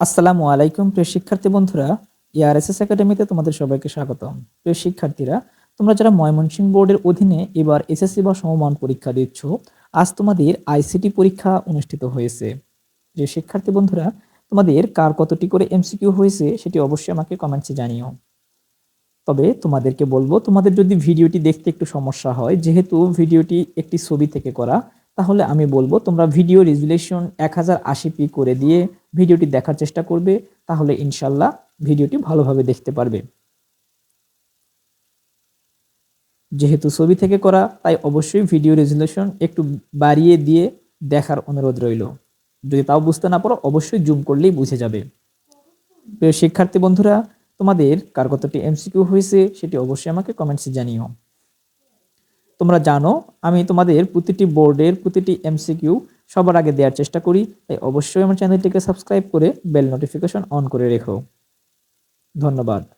আসসালামু আলাইকুম, প্রিয় শিক্ষার্থী বন্ধুরা। ইয়ারএসএস একাডেমিতে তোমাদের সবাইকে স্বাগতম। প্রিয় শিক্ষার্থীরা, তোমরা যারা ময়মনসিংহ বোর্ডের অধীনে এবার এসএসসি বা সমমান পরীক্ষা দিচ্ছ, আজ তোমাদের আইসিটি পরীক্ষা অনুষ্ঠিত হয়েছে। যে শিক্ষার্থী বন্ধুরা, তোমাদের কার কতটি করে এমসিকিউ হয়েছে সেটি অবশ্যই আমাকে কমেন্টসে জানিও। তবে তোমাদেরকে বলব, তোমাদের যদি ভিডিওটি দেখতে একটু সমস্যা হয়, যেহেতু ভিডিওটি একটি ছবি থেকে করা তাহলে আমি বলব, তোমরা ভিডিও রেজুলেশন এক হাজার আশি পি করে দিয়ে ভিডিওটি দেখার চেষ্টা করবে, তাহলে ইনশাল্লাহ ভিডিওটি ভালোভাবে দেখতে পারবে। যেহেতু ছবি থেকে করা, তাই অবশ্যই ভিডিও রেজুলেশন একটু বাড়িয়ে দিয়ে দেখার অনুরোধ রইল। যদি তাও বুঝতে না পারো, অবশ্যই জুম করলেই বুঝে যাবে। প্রিয় শিক্ষার্থী বন্ধুরা, তোমাদের কার কতটি এমসিকিউ হয়েছে, সেটি অবশ্যই আমাকে কমেন্টসে জানিও। তোমরা জানো, আমি তোমাদের প্রতিটি বোর্ডের, প্রতিটি এমসিকিউ সবার আগে দেওয়ার চেষ্টা করি, তাই অবশ্যই আমার চ্যানেলটিকে সাবস্ক্রাইব করে বেল নোটিফিকেশন অন করে রেখো। ধন্যবাদ।